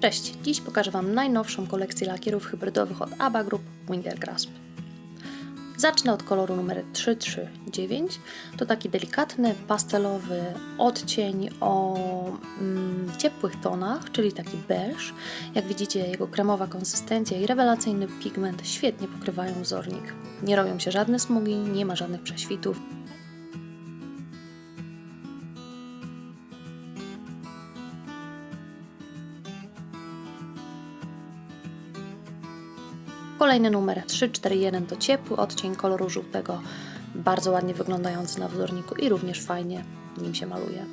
Cześć, dziś pokażę Wam najnowszą kolekcję lakierów hybrydowych od ABA Group Wintergrasp. Zacznę od koloru numer 339. To taki delikatny, pastelowy odcień o mm, ciepłych tonach, czyli taki beige. Jak widzicie, jego kremowa konsystencja i rewelacyjny pigment świetnie pokrywają wzornik. Nie robią się żadne smugi, nie ma żadnych prześwitów. Kolejny numer 341 to ciepły odcień koloru żółtego, bardzo ładnie wyglądający na wzorniku i również fajnie nim się maluje.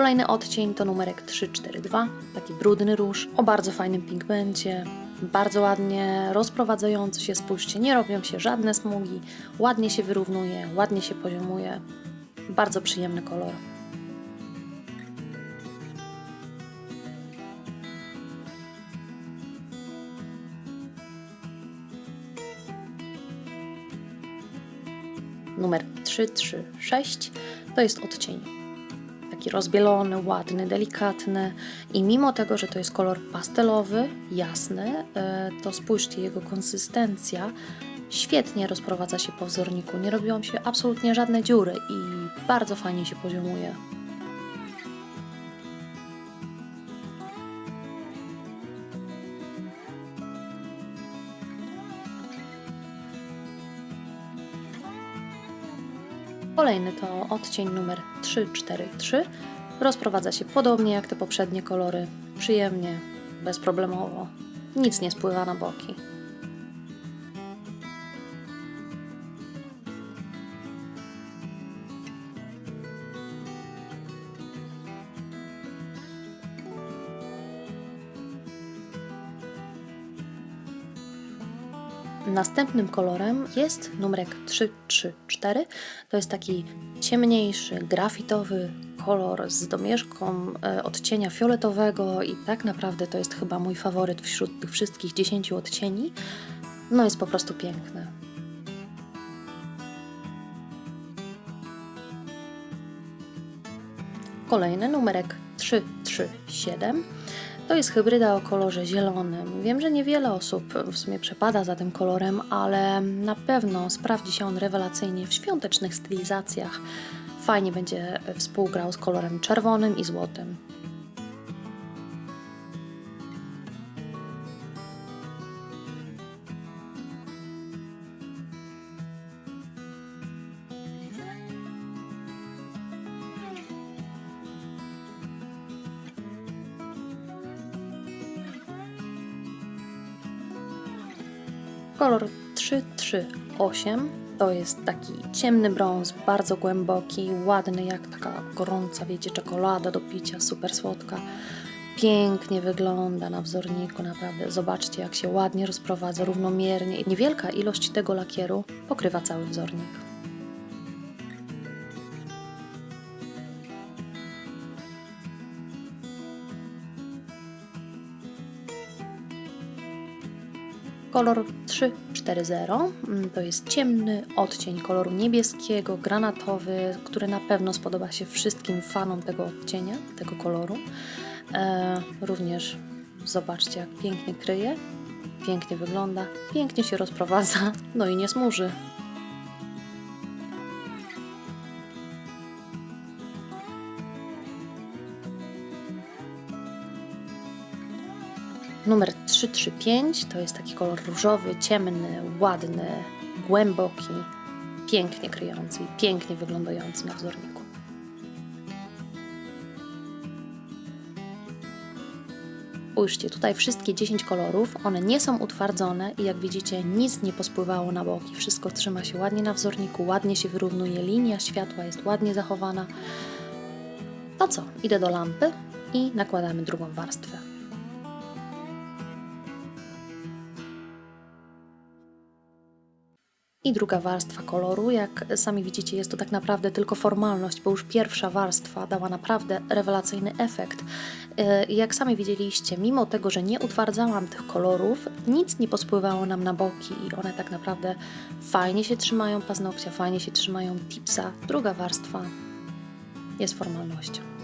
Kolejny odcień to numerek 342, taki brudny róż o bardzo fajnym pigmencie, bardzo ładnie rozprowadzający się, spójrzcie, nie robią się żadne smugi, ładnie się wyrównuje, ładnie się poziomuje, bardzo przyjemny kolor. Numer 336 to jest odcień taki rozbielony, ładny, delikatny i mimo tego, że to jest kolor pastelowy, jasny, e, to spójrzcie, jego konsystencja świetnie rozprowadza się po wzorniku. Nie robiłam się absolutnie żadne dziury i bardzo fajnie się poziomuje. Kolejny to odcień numer 343. Rozprowadza się podobnie jak te poprzednie kolory, przyjemnie, bezproblemowo. Nic nie spływa na boki. Następnym kolorem jest numerek 334. To jest taki ciemniejszy, grafitowy kolor z domieszką e, odcienia fioletowego i tak naprawdę to jest chyba mój faworyt wśród tych wszystkich 10 odcieni. No jest po prostu piękny. Kolejny numerek 337. To jest hybryda o kolorze zielonym. Wiem, że niewiele osób w sumie przepada za tym kolorem, ale na pewno sprawdzi się on rewelacyjnie w świątecznych stylizacjach. Fajnie będzie współgrał z kolorem czerwonym i złotym. Kolor 338 to jest taki ciemny brąz, bardzo głęboki, ładny, jak taka gorąca, wiecie, czekolada do picia, super słodka. Pięknie wygląda na wzorniku, naprawdę. Zobaczcie, jak się ładnie rozprowadza, równomiernie. Niewielka ilość tego lakieru pokrywa cały wzornik. Kolor 340 mm, to jest ciemny odcień koloru niebieskiego, granatowy, który na pewno spodoba się wszystkim fanom tego odcienia, tego koloru. E, również zobaczcie, jak pięknie kryje, pięknie wygląda, pięknie się rozprowadza, no i nie smuży. Numer 335 to jest taki kolor różowy, ciemny, ładny, głęboki, pięknie kryjący i pięknie wyglądający na wzorniku. Spójrzcie, tutaj wszystkie 10 kolorów, one nie są utwardzone i jak widzicie nic nie pospływało na boki, wszystko trzyma się ładnie na wzorniku, ładnie się wyrównuje, linia światła jest ładnie zachowana. To co, idę do lampy i nakładamy drugą warstwę. I druga warstwa koloru, jak sami widzicie, jest to tak naprawdę tylko formalność, bo już pierwsza warstwa dała naprawdę rewelacyjny efekt. E, Jak sami widzieliście, mimo tego, że nie utwardzałam tych kolorów, nic nie pospływało nam na boki i one tak naprawdę fajnie się trzymają paznokcia, fajnie się trzymają tipsa. Druga warstwa jest formalnością.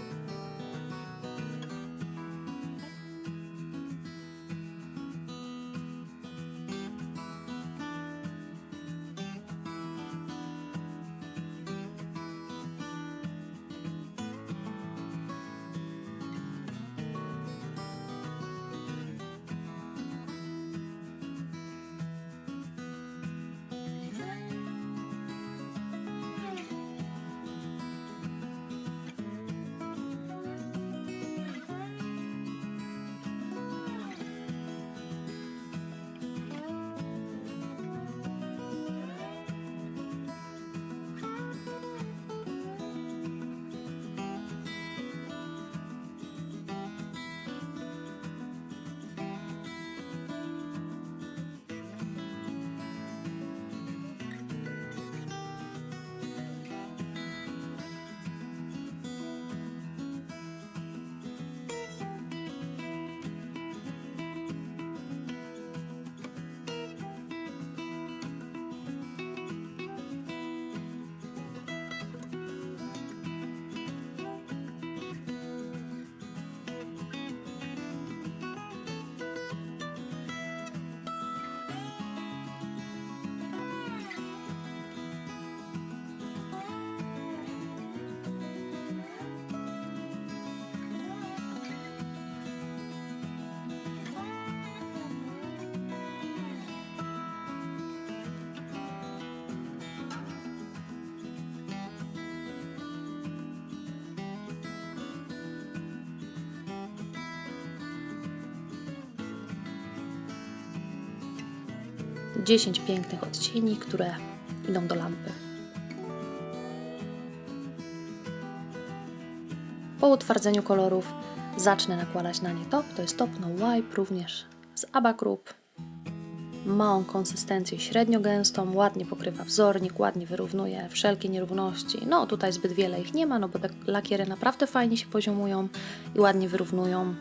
Dziesięć pięknych odcieni, które idą do lampy. Po utwardzeniu kolorów zacznę nakładać na nie top. To jest top no wipe, również z ABBA Group. Ma on konsystencję średnio gęstą, ładnie pokrywa wzornik, ładnie wyrównuje wszelkie nierówności. No tutaj zbyt wiele ich nie ma, no bo te lakiery naprawdę fajnie się poziomują i ładnie wyrównują.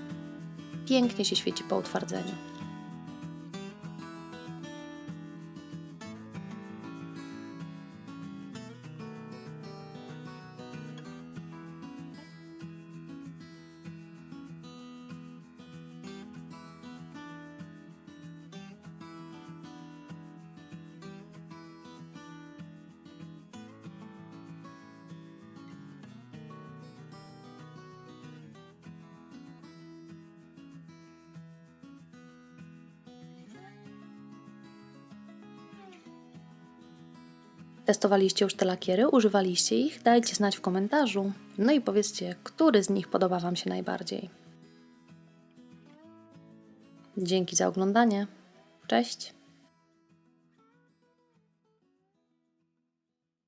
Pięknie się świeci po utwardzeniu. Testowaliście już te lakiery, używaliście ich? Dajcie znać w komentarzu. No i powiedzcie, który z nich podoba Wam się najbardziej. Dzięki za oglądanie. Cześć.